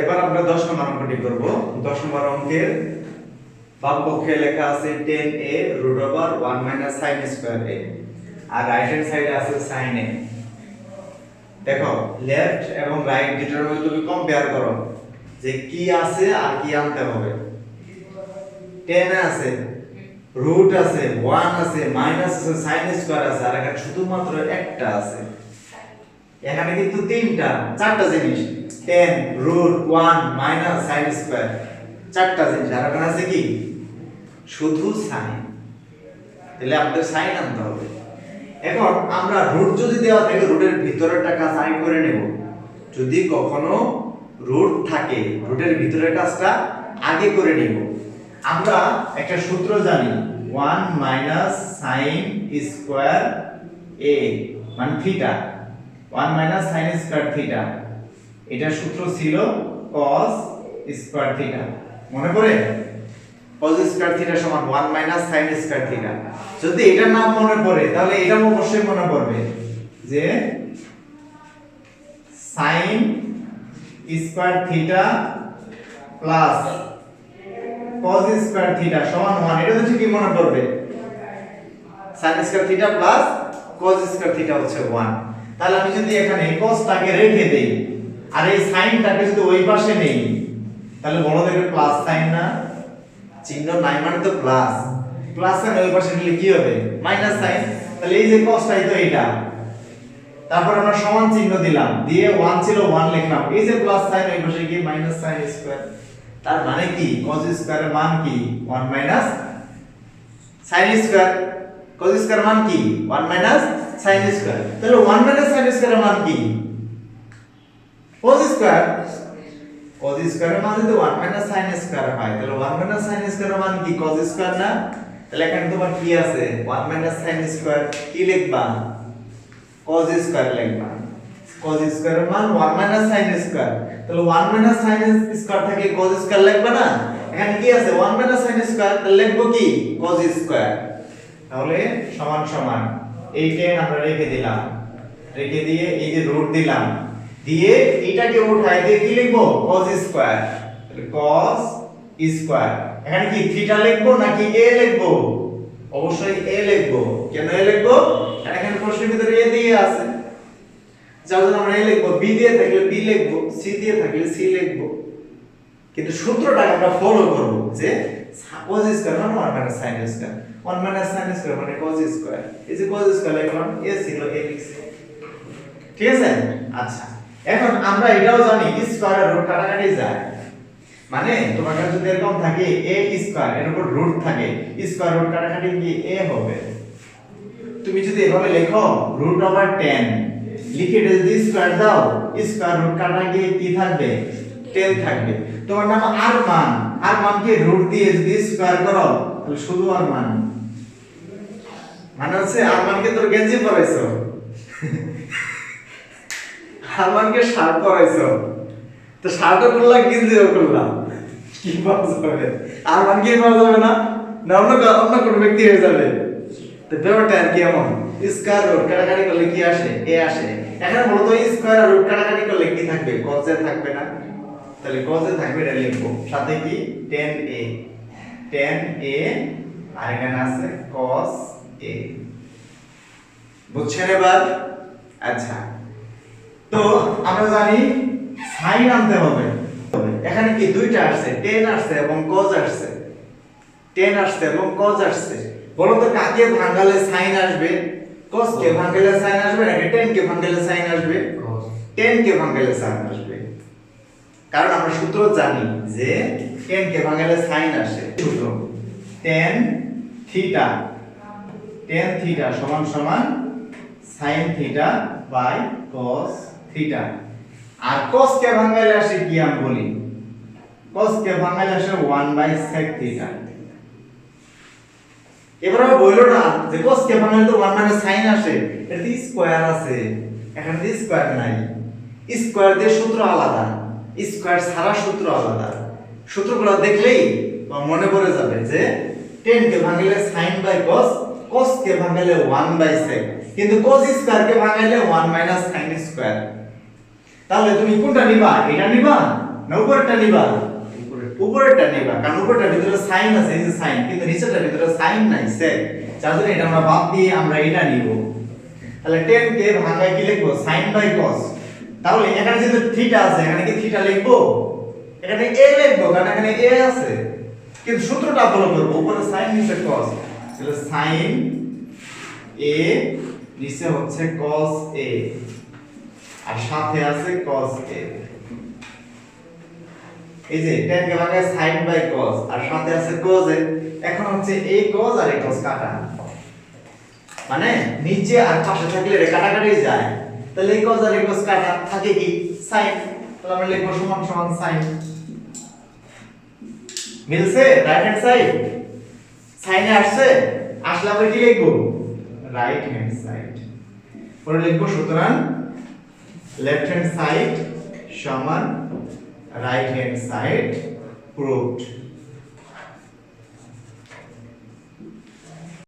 এবার আমরা দশ নম্বর অঙ্কটি করব। দশ নম্বর অঙ্কের লেখা আছে tan A root over one minus sine square A R right hand সাইডে আছে সাইন এ দেখো লেফট এবং রাইট দুটোর মধ্যে তুমি কম্পেয়ার করো যে কি আছে আর কি আনতে হবে। টেন আছে রুট আছে ওয়ান আছে মাইনাস আছে সাইন স্কোয়ার আছে, আর এখানে শুধুমাত্র একটা আছে। এখানে কিন্তু তিনটা, চারটা জিনিস। Tan root one minus sine square চারটা জিনিস। আর এখানে আছে কি? শুধু সাইন তাহলে আমাদের সাইন আনতে হবে। এখন আমরা রুট যদি দেওয়া থাকে রুটের ভিতরেরটা আগে করে নেব। যদি কখনো রুট থাকে রুটের ভিতরের কাজটা আগে করে নেব। আমরা একটা সূত্র জানি one minus sine square A মানে theta one minus sine square theta. এটা সূত্র ছিল cos স্কোয়ার থিটা। মনে পড়ে? cos স্কোয়ার থিটা সমান 1 মাইনাস sin স্কোয়ার থিটা। যদি এটার নাম মনে পড়ে, তাহলে এটা অবশ্যই মনে পড়বে যে sin square theta plus cos square theta সমান 1 এটা তো ঠিকই মনে পড়বে। sin square theta plus cos square theta হচ্ছে 1 তাহলে আমি যদি এখানে cosটাকে রেখে দেই, আর এই সাইনটাকে যদি ওই পাশে নেই, তাহলে বড় দেখবে প্লাস সাইন না, চিহ্ন নাই মানে তো প্লাস প্লাস সাইন ওই পাশে নিলে কি হবে? মাইনাস সাইন তাহলে এই যে cosটাই তো এটা তারপর আমরা সমান চিহ্ন দিলাম, দিয়ে 1 ছিল 1 লিখলাম। এই যে প্লাস সাইন ওই পাশে গিয়ে মাইনাস সাইন স্কয়ার তার মানে কি? cos স্কয়ারের মান কি? 1 minus sin square cos square মান কি 1 মাইনাস sin স্কয়ার তাহলে 1 মাইনাস sin স্কয়ারের মান কি cos স্কয়ার cos স্কয়ারের মান যদি 1 মাইনাস sin স্কয়ার হয় তাহলে 1 মাইনাস sin স্কয়ারের মান কি cos স্কয়ার না তাহলে এখানে তোমার কি আছে 1 মাইনাস sin স্কয়ার কি লিখবা cos স্কয়ার লিখবা cos স্কয়ারের মান 1 মাইনাস sin স্কয়ার তাহলে 1 মাইনাস sin স্কয়ার থেকে cos স্কয়ার লিখবা না এখানে কি আছে 1 মাইনাস sin স্কয়ার তাহলে লিখব কি cos স্কয়ার তাহলে সমান সমান এই টেন আমরা রেখে দিলাম। রেখে দিয়ে এই যে রুট দিলাম, দিয়ে এটাকে উঠাই দিয়ে কি লিখব? cos স্কয়ার cos স্কয়ার এখানে কি থিটা লিখব নাকি a লিখব? অবশ্যই a লিখব। কেন a লিখব? এখানে প্রশ্নের ভিতরে a দিয়ে আছে। যার আমরা a লিখব। b দিয়ে থাকলে b লিখব, c দিয়ে থাকলে c লিখব। কিন্তু সূত্রটাকে আমরা ফলো করব যে cos স্কয়ার মানে 1 minus sin square 1 minus sin square মানে cos স্কয়ার এই যে cos স্কয়ার লিখলাম a ছিল a. লিখছি ঠিক আছে? আচ্ছা। এখন আমরা এটাও জানি স্কয়ার রুট কাটাকাটি যায়। মানে তোমার কাছে যদি এরকম থাকে, a স্কয়ার এর উপর রুট থাকে স্কয়ার রুট কাটাকাটি কি a হবে। তুমি যদি এভাবে লেখো রুট ওভার 10 লিখে যদি স্কয়ার দাও স্কয়ার রুট কাটা গিয়ে কি থাকবে। 10 থাকবে। তোমার নাম আর মান আর রুট দিয়ে যদি স্কয়ার করো, তাহলে শুধু আর মান হচ্ছে আর মানকে তোর গেঞ্জি পরাইছো। আর মানকে শার্ট পরাইছো। তো শার্টও করলাম গেঞ্জিও করলাম কি পাওয়া যাবে? আর মান কি পাওয়া যাবে না? না, অন্য অন্য কোনো ব্যক্তি হয়ে যাবে? তো ব্যাপারটা আর কি এমন? স্কয়ার রুট কাটাকাটি করলে কি আসে? এ আসে। এখানে বলতো স্কয়ার রুট কাটাকাটি করলে কি থাকবে? এ থাকবে না। তাহলে এ থাকবে এটা লিখব। সাথে কি? টেন এ টেন এ আর এখানে আছে cos a বুঝছেন এবার? আচ্ছা। তো আমরা জানি সাইন আনতে হবে। এখানে কি? দুইটা আসছে। টেন আসছে এবং cos আসছে। টেন আসছে এবং cos আসছে। বলো তো কাকে ভাঙালে সাইন আসবে? cos কে ভাঙালে সাইন আসবে নাকি tan কে ভাঙালে সাইন আসবে? টেন কে ভাঙালে সাইন আসবে। কারণ আমরা সূত্র জানি যে tan কে ভাঙালে সাইন আসে। সূত্র। tan থিটা tan থিটা সমান সমান sin theta by cos theta R cos কে ভাঙালে আসে কি আমি বলি? cos কে ভাঙালে আসে 1 বাই থিটা এবার বলল না যে cos কে ভাঙালে তো 1 মানে sin আসে। এটা স্কয়ার আছে। এখানে স্কয়ার নাই। স্কয়ার দিয়ে সূত্র আলাদা। স্কয়ার ছাড়া সূত্র আলাদা। সূত্রগুলো দেখলেই মনে পড়ে যাবে যে টেন কে ভাঙালে সাইন বাই cos cos কে ভাঙালে 1 বাই sec কিন্তু cos স্কয়ার কে ভাঙালে 1 মাইনাস sin স্কয়ার তাহলে তুমি কোনটা নিবা? এটা নিবা না উপরেরটা নিবা? উপরে উপরেরটা নিবা কারণ উপরেরটার ভিতরে সাইন আছে এই যে সাইন কিন্তু নিচেরটার ভিতরে সাইন নাই সেক যার জন্য এটা আমরা বাদ দিয়ে আমরা এটা নিব। তাহলে টেন কে ভাঙায় কি লিখব? সাইন বাই cos তাহলে এখানে যেহেতু থিটা আছে, এখানে কি থিটা লিখব? এখানে a লিখব, কারণ এখানে a আছে। কিন্তু সূত্রটা ফলো করব, উপরে সাইন নিচে cos তাহলে সাইন a নিচে হচ্ছে cos a, আর সাথে আছে cos a এই যে, tan কে ভাঙায় sin বাই cos, আর সাথে আছে cos এ এখন হচ্ছে এই cos আর এই cos কাটা। মানে নিচে আর পাশে থাকলে রে কাটাকাটি যায়। তাহলে এই cos আর এই cos কাটা থাকে কি? Sin তাহলে আমরা লিখব সমান সমান sin মিলছে? রাইট হ্যান্ড সাইড সাইনে আসছে? আসলে আমরা কি লিখব? রাইট হ্যান্ড সাইড পরে লিখব, সুতরাং লেফট হ্যান্ড সাইড সমান রাইট হ্যান্ড সাইড প্রুভড